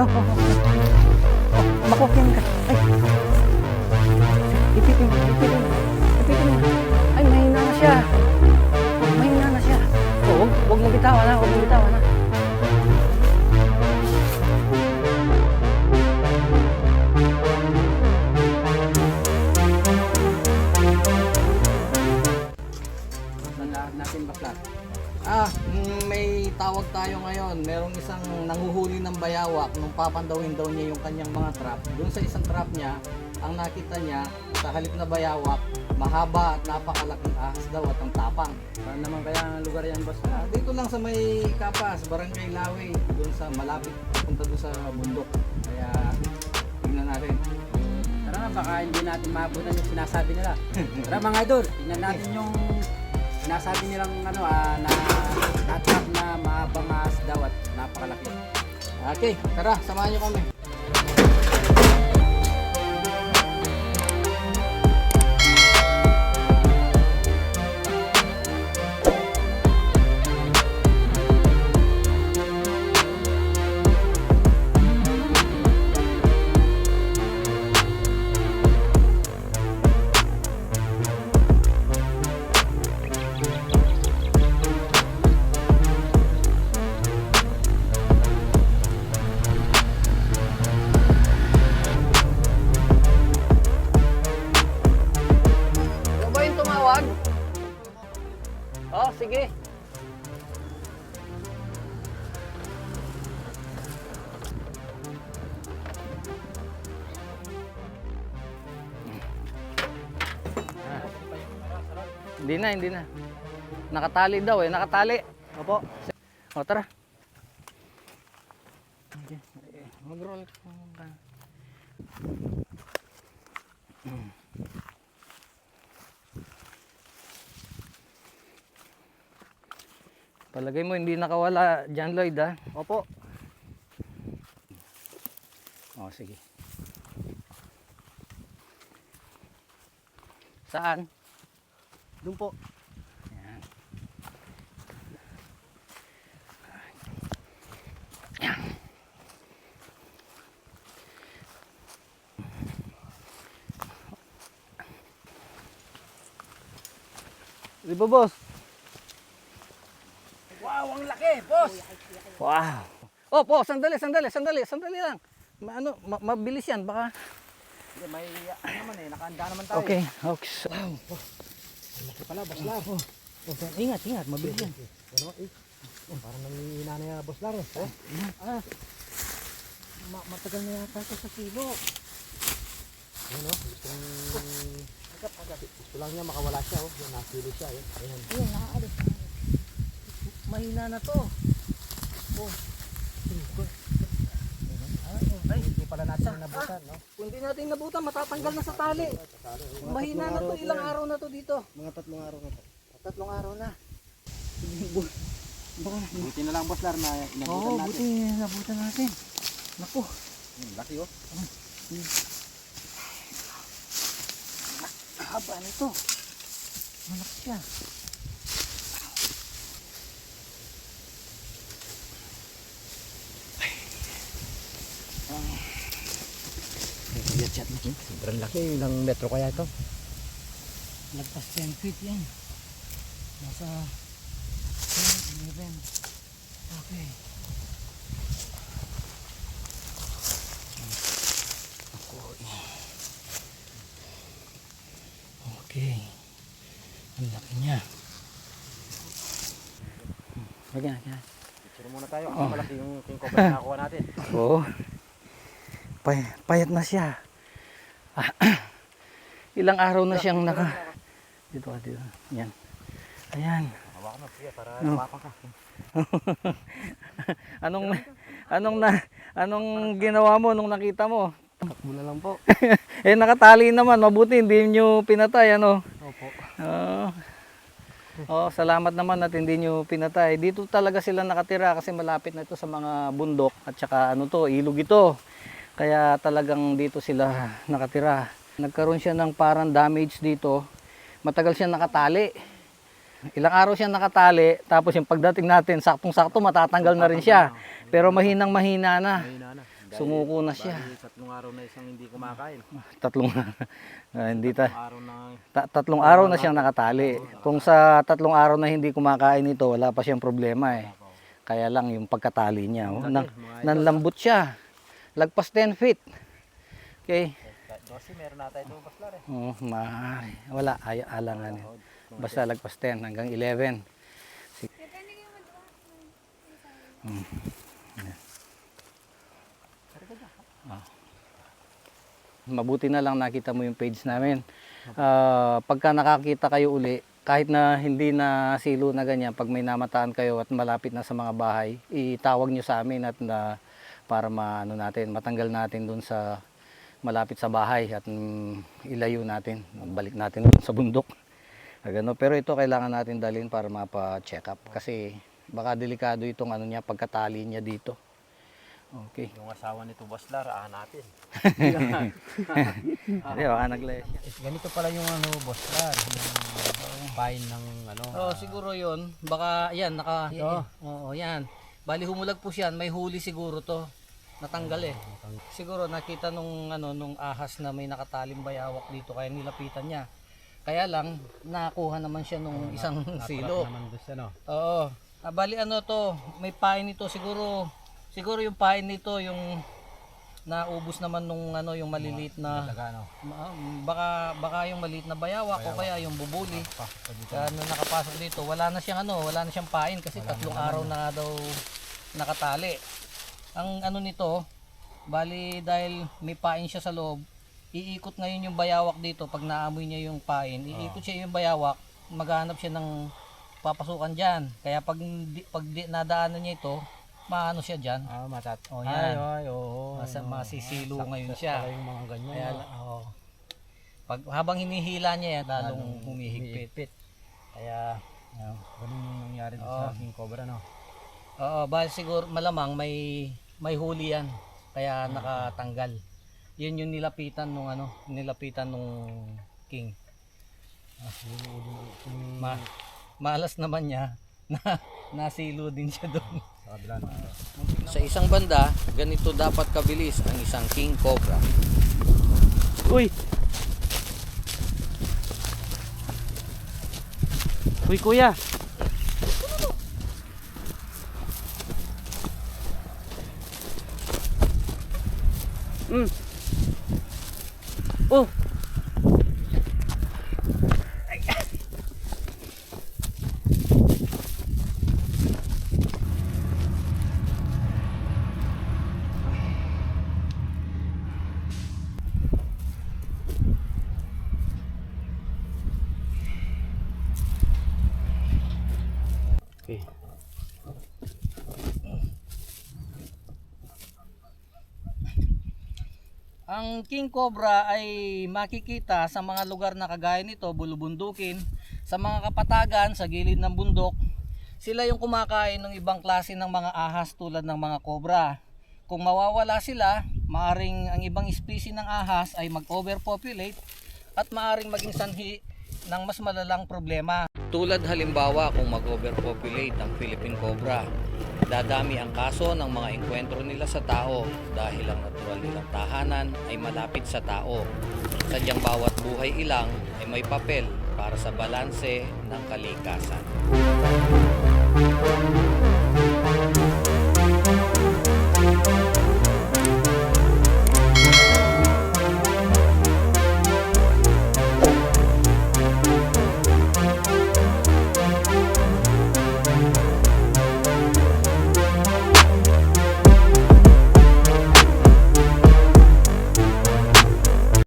Oh, oh, oh. Oh, makukin ka. Ay. Ipitin mo, ipitin. Ipitin mo. Ay, mahina na siya. Mahina na siya. Oo, huwag mo bitawan ha, huwag mo bitawan tayo ngayon. Merong isang nanguhuli ng bayawak nung papandawin daw niya yung kanyang mga trap. Doon sa isang trap niya, ang nakita niya sa halip na bayawak, mahaba at napakalaking ahas daw at ang tapang. Saan naman kaya ang lugar yan, boss? Ah, dito lang sa may Kapas, Barangay Lawi, doon sa malapit punta doon sa bundok. Kaya tingnan natin. Tara nga, baka hindi natin maabutan yung sinasabi nila. Tara mga idol, tingnan natin yung sinasabi nilang ano, ah, na natrap na mahabang ahas daw at napakalaki. Okay, tara, samahan niyo kami. Hindi na, hindi na. Nakatali daw eh, nakatali. Opo. O, tara. Mag-roll ka. Palagay mo hindi nakawala John Lloyd ha? Opo. O sige. Saan? Doon po. Ayan. Di ba, boss? Wow, ang laki, boss! Wow. Oh, po, sandali, sandali, sandali, sandali lang. Ma ano, ma mabilis yan, baka. Hindi, may ano naman eh, nakaanda naman tayo. Okay, okay. Wow. Laki pala, boss Lar. Oh, okay. Ingat, ingat, mabilis yan. Ano, eh? Oh, parang nanghihina na yung boss Lar. Eh. Oh, Ah, ma matagal na yata ito sa kilo. Ayun, oh. Gusto, agad, agad. Gusto lang niya makawala siya, oh. Yan, nakili siya, eh. Ayun. Ayun, nakaalis. Mahina na to. Oh. Ay, hindi pala natin nabutan, no? Kung hindi natin nabutan, matatanggal na sa tali. Mahina na to, ilang araw na to dito. Mga tatlong araw na to. Tatlong araw na. Buti na lang, boss Lar, na inabutan Oo, natin. buti nabutan natin. Naku, Hmm, laki, oh. haba nito. Malaki siya. Chat natin. Sobrang laki. Ilang metro kaya ito? Lagpas 10 feet yan. Nasa 10, 11. Okay. Ako eh. Okay. Ang laki niya. Lagyan natin. Picture muna tayo. Oh. Ang malaki yung king cobra na nakuha natin. Oo. Pay, payat na siya. Ilang araw na siyang naka... Dito ka, dito. Yan. Ayan. Hawakan mo, siya para Oh. lumapang ka. anong anong na anong ginawa mo nung nakita mo? Takbo na lang po. eh nakatali naman, mabuti hindi niyo pinatay ano. Opo. Oo. oh, salamat naman at hindi niyo pinatay. Dito talaga sila nakatira kasi malapit na ito sa mga bundok at saka ano to, ilog ito. Kaya talagang dito sila nakatira. Nagkaroon siya ng parang damage dito. Matagal siya nakatali. Ilang araw siya nakatali, tapos yung pagdating natin, saktong-sakto matatanggal na rin siya. Pero mahinang mahina na. Sumuko na siya. Tatlong araw na isang hindi kumakain. Tatlong ah, hindi ta, tatlong araw na siyang nakatali. Kung sa tatlong araw na hindi kumakain ito, wala pa siyang problema eh. Kaya lang yung pagkatali niya, oh, nang, nanlambot siya. Lagpas 10 feet. Okay. 12 meron na tayo ito baslar eh. Oh, maaari. Wala, ay alangan yun. Basta lagpas 10 hanggang 11. Si- Hmm. Yan. Ah. Mabuti na lang nakita mo yung page namin. Ah, pagka nakakita kayo uli, kahit na hindi na silo na ganyan, pag may namataan kayo at malapit na sa mga bahay, itawag nyo sa amin at na, para maano natin, matanggal natin dun sa malapit sa bahay at mm, ilayo natin, balik natin sa bundok. Gano. Pero ito kailangan natin dalhin para mapa-check up kasi baka delikado itong ano niya, pagkatali niya dito. Okay. Yung asawa nito baslar, ah natin. Hindi, baka naglaya siya. Ganito pala yung ano baslar, yung pain ng ano. Oh, siguro 'yon. Baka 'yan naka Ito. Oo, 'yan. Bali humulag po siya, may huli siguro 'to. Natanggal eh. Siguro nakita nung ano nung ahas na may nakatalim bayawak dito kaya nilapitan niya. Kaya lang nakuha naman siya nung isang silo. Naman doon siya no. Oo. Ah, bali ano to, may pain nito siguro. Siguro yung pain nito yung naubos naman nung ano yung maliliit na no. Ma- baka baka yung maliit na bayawak, o kaya yung bubuli. Kaya nung nakapasok dito, wala na siyang ano, wala na siyang pain kasi tatlong araw na daw nakatali. Ang ano nito, bali dahil may pain siya sa loob, iikot ngayon yung bayawak dito pag naamoy niya yung pain, iikot siya yung bayawak, maghanap siya ng papasukan diyan. Kaya pag pag di, nadaanan niya ito, maano siya diyan. Ah, matat. Oh, Ay, yan. ay, oo. Masa, masisilo Success ngayon siya. yung mga ganyan. Kaya, oo. Pag, habang hinihila niya yan, lalong humihigpit. Kaya, Yeah. Ganun yung nangyari Oo. sa King Cobra no. Oo, bahal siguro malamang may may huli yan. Kaya nakatanggal. Yun yung nilapitan nung ano, nilapitan nung king. Ah, Ma malas naman niya na nasilo din siya doon. Sa isang banda, ganito dapat kabilis ang isang king cobra. Uy! Uy kuya! Mm. Oh! Okay. Ang king cobra ay makikita sa mga lugar na kagaya nito, bulubundukin, sa mga kapatagan, sa gilid ng bundok. Sila yung kumakain ng ibang klase ng mga ahas tulad ng mga cobra. Kung mawawala sila, maaring ang ibang species ng ahas ay mag-overpopulate at maaring maging sanhi ng mas malalang problema. Tulad halimbawa kung mag-overpopulate ang Philippine cobra, dadami ang kaso ng mga engkwentro nila sa tao dahil ang natural nilang tahanan ay malapit sa tao. Sadyang bawat buhay ilang ay may papel para sa balanse ng kalikasan.